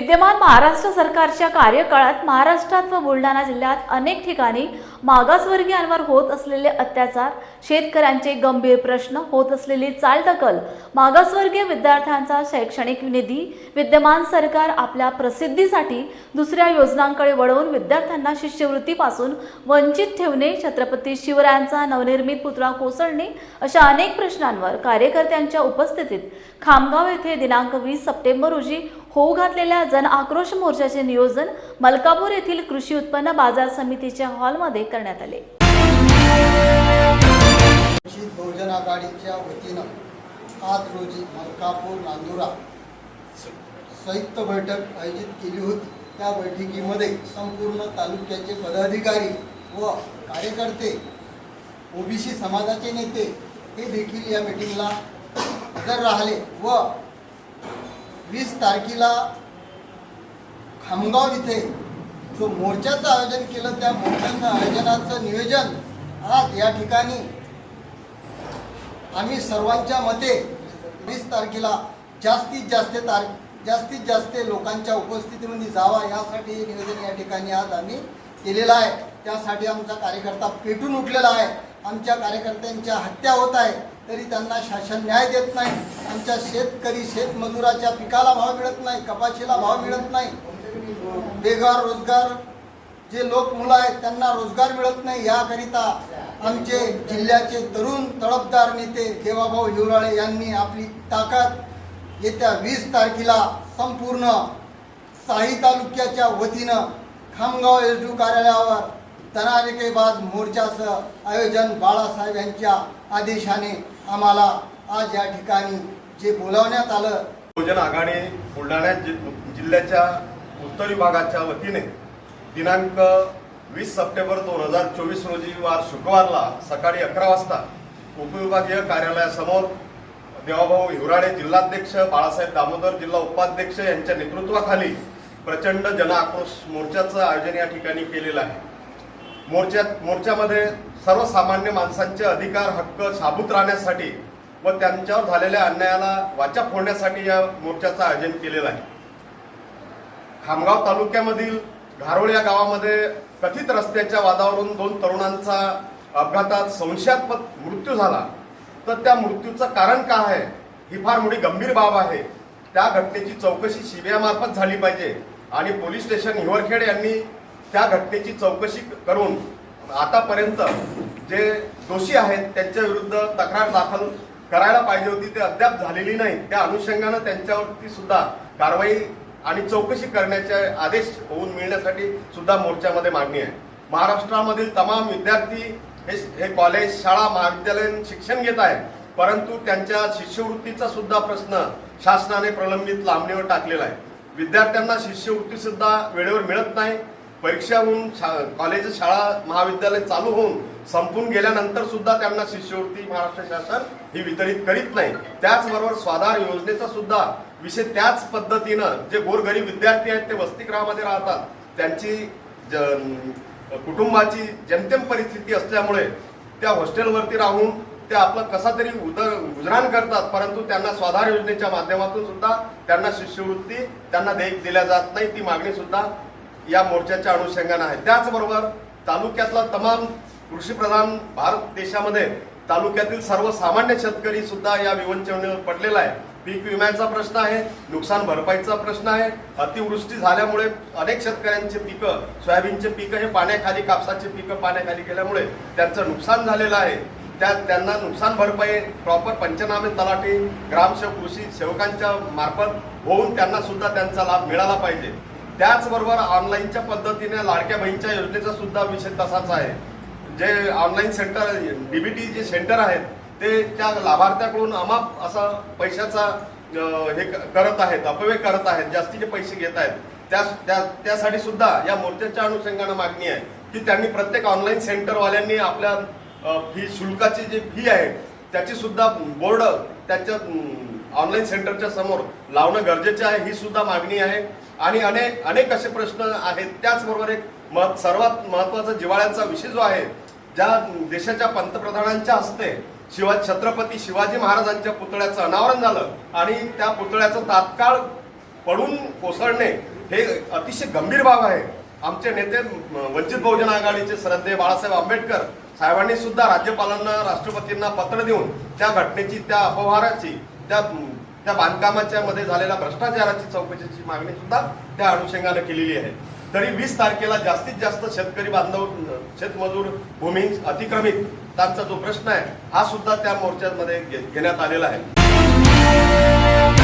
विद्यमान महाराष्ट्र सरकारच्या कार्यकाळात महाराष्ट्रात व बुलढाणा जिल्ह्यात अनेक ठिकाणी मागासवर्गीयांवर होत असलेले अत्याचार शेतकऱ्यांचे गंभीर प्रश्न होत असलेली चालढकल मागासवर्गीय विद्यार्थ्यांचा शैक्षणिक निधी विद्यमान सरकार आपल्या प्रसिद्धीसाठी दुसऱ्या योजनांकडे वळवून विद्यार्थ्यांना शिष्यवृत्तीपासून वंचित ठेवणे छत्रपती शिवरायांचा नवनिर्मित पुतळा कोसळणे अशा अनेक प्रश्नांवर कार्यकर्त्यांच्या उपस्थितीत खामगाव येथे दिनांक वीस सप्टेंबर रोजी होऊ घातलेल्या जन आक्रोश मोर्चाचे नियोजन मलकापूर येथील कृषी उत्पन्न बाजार समितीच्या हॉलमध्ये करण्यात आले. बहुजन आघाडीच्या वतीनं आज रोजी मलकापूर नांदुरा संयुक्त बैठक आयोजित केली होती. त्या बैठकीमध्ये संपूर्ण तालुक्याचे पदाधिकारी व कार्यकर्ते ओबीसी समाजाचे नेते हे देखील या मीटिंगला हजर राहिले व वीस तारखेला खामगाव इथे जो मोर्चाचं आयोजन केलं त्या मोर्चाचं आयोजनाचं नियोजन आज या ठिकाणी आम्ही सर्वांच्या मते वीस तारखेला जास्तीत जास्त तार जास्तीत जास्त लोकांच्या उपस्थितीमध्ये जावा यासाठी हे निवेदन या ठिकाणी आज आम्ही केलेलं आहे. त्यासाठी आमचा कार्यकर्ता पेटून उठलेला आहे. आमच्या कार्यकर्त्यांच्या हत्या होत आहे. तरी त्यांना शासन न्याय देत नाही. आमच्या शेतकरी शेतमजुराच्या पिकाला भाव मिळत नाही कपाशीला भाव मिळत नाही. बेगार रोजगार जे लोक मुलं आहेत त्यांना रोजगार मिळत नाही. याकरिता आमचे जिल्ह्याचे तरुण तळपदार नेते देवाभाऊ हिवराळे यांनी आपली ताकद येत्या वीस तारखेला संपूर्ण साई तालुक्याच्या वतीनं खामगाव एस कार्यालयावर तनारिकेबाज मोर्चाचं आयोजन बाळासाहेब यांच्या आदेशाने आम्हाला आज या ठिकाणी जे बोलावण्यात आलं. बहुजन आघाडी बुलढाणा जि जिल्ह्याच्या उत्तर विभागाच्या वतीने दिनांक वीस सप्टेंबर दोन हजार चोवीस रोजी वार शुक्रवारला सकाळी अकरा वाजता उपविभागीय कार्यालयासमोर देवाभाऊ हिवराडे जिल्हाध्यक्ष बाळासाहेब दामोदर जिल्हा उपाध्यक्ष यांच्या नेतृत्वाखाली प्रचंड जन आक्रोश मोर्चाचं आयोजन या ठिकाणी केलेलं आहे. मोर्चात मोर्चामध्ये सर्वसामान्य माणसांचे अधिकार हक्क साबूत राहण्यासाठी व त्यांच्यावर झालेल्या अन्यायाला वाचा फोडण्यासाठी या मोर्चाचं आयोजन केलेलं आहे. खामगाव तालुक्यामधील घारोळ या गावामध्ये कथित रस्त्याच्या वादावरून दोन तरुणांचा अपघातात संशयास्पद मृत्यू झाला. तर त्या मृत्यूचं कारण काय आहे? ही फार मोठी गंभीर बाब आहे. त्या घटनेची चौकशी सीबीआयमार्फत झाली पाहिजे. आणि पोलीस स्टेशन हिवरखेड यांनी त्या घटनेची चौकशी करून आतापर्यंत जे दोषी आहेत त्यांच्या विरुद्ध तक्रार दाखल करायला पाहिजे होती ते अद्याप झालेली नाही. त्या अनुषंगानं त्यांच्यावरती सुद्धा कारवाई आणि चौकशी करण्याचे आदेश होऊन मिळण्यासाठी सुद्धा मोर्चामध्ये मागणी आहे. महाराष्ट्रामधील तमाम विद्यार्थी हे हे कॉलेज शाळा महाविद्यालयीन शिक्षण घेत आहेत. परंतु त्यांच्या शिष्यवृत्तीचा सुद्धा प्रश्न शासनाने प्रलंबित लांबणीवर टाकलेला आहे. विद्यार्थ्यांना शिष्यवृत्ती सुद्धा वेळेवर मिळत नाही. परीक्षा होऊन शा- कॉलेज शाळा महाविद्यालय चालू होऊन संपून गेल्यानंतर सुद्धा त्यांना शिष्यवृत्ती महाराष्ट्र शासन ही वितरित करीत नाही. त्याचबरोबर स्वाधार योजनेचा सुद्धा विषय त्याच पद्धतीनं जे गोरगरीब विद्यार्थी आहेत ते वसतिगृहामध्ये राहतात त्यांची ज- कुटुंबाची जेमतेम परिस्थिती असल्यामुळे त्या हॉस्टेलवरती राहून ते आपलं कसा तरी उदर गुजराण करतात परंतु त्यांना स्वाधार योजनेच्या माध्यमातून सुद्धा त्यांना शिष्यवृत्ती त्यांना देख दिल्या जात नाही. ती मागणी सुद्धा या मोर्चाच्या अनुषंगानं आहे. त्याचबरोबर तालुक्यातला तमाम कृषीप्रधान भारत देशामध्ये तालुक्यातील सर्वसामान्य शेतकरी सुद्धा या विवंचनेवर पडलेला आहे. पीक विम्याचा प्रश्न आहे नुकसान भरपाईचा प्रश्न आहे. अतिवृष्टी झाल्यामुळे अनेक शेतकऱ्यांचे पिकं सोयाबीनचे पिकं हे पाण्याखाली कापसाचे पिकं पाण्याखाली गेल्यामुळे त्यांचं नुकसान झालेलं आहे. त्या त्यांना नुकसान भरपाई प्रॉपर पंचनामे तलाठी ग्रामसेवक कृषी सेवकांच्या मार्फत होऊन त्यांना सुद्धा त्यांचा लाभ मिळाला पाहिजे. त्याचबरोबर ऑनलाईनच्या पद्धतीने लाडक्या बहीणच्या योजनेचा सुद्धा विषय तसाच आहे. जे ऑनलाईन सेंटर डीबीटी जे सेंटर आहेत ते त्या लाभार्थ्याकडून अमाप असा पैशाचा हे क- करत आहेत अपव्यय करत आहेत जास्तीचे पैसे घेत आहेत त्या त्या- त्यासाठी सुद्धा या मोर्चाच्या अनुषंगानं मागणी आहे की त्यांनी प्रत्येक ऑनलाईन सेंटरवाल्यांनी आपल्या फी शुल्काची जी फी आहे त्याची सुद्धा बोर्ड त्याच्या ऑनलाईन सेंटरच्या समोर लावणं गरजेचे आहे ही सुद्धा मागणी आहे. आणि अनेक अनेक असे प्रश्न आहेत. त्याचबरोबर एक मह सर्वात महत्त्वाचा जिव्हाळ्याचा विषय जो आहे ज्या देशाच्या पंतप्रधानांच्या हस्ते शिवा छत्रपती शिवाजी महाराजांच्या पुतळ्याचं अनावरण झालं आणि त्या पुतळ्याचं तात्काळ पडून कोसळणे हे अतिशय गंभीर बाब आहे. आमचे नेते वंचित बहुजन आघाडीचे श्रद्धे बाळासाहेब आंबेडकर साहेबांनी सुद्धा राज्यपालांना राष्ट्रपतींना पत्र देऊन त्या घटनेची त्या अपहाराची त्या त्या बांधकामाच्या मध्ये झालेल्या भ्रष्टाचाराची चौकशीची मागणी सुद्धा त्या अनुषंगाने केलेली आहे. तरी वीस तारखेला जास्तीत जास्त शेतकरी बांधव शेतमजूर भूमी अतिक्रमित त्यांचा जो प्रश्न आहे हा सुद्धा त्या मोर्चामध्ये घेण्यात आलेला आहे.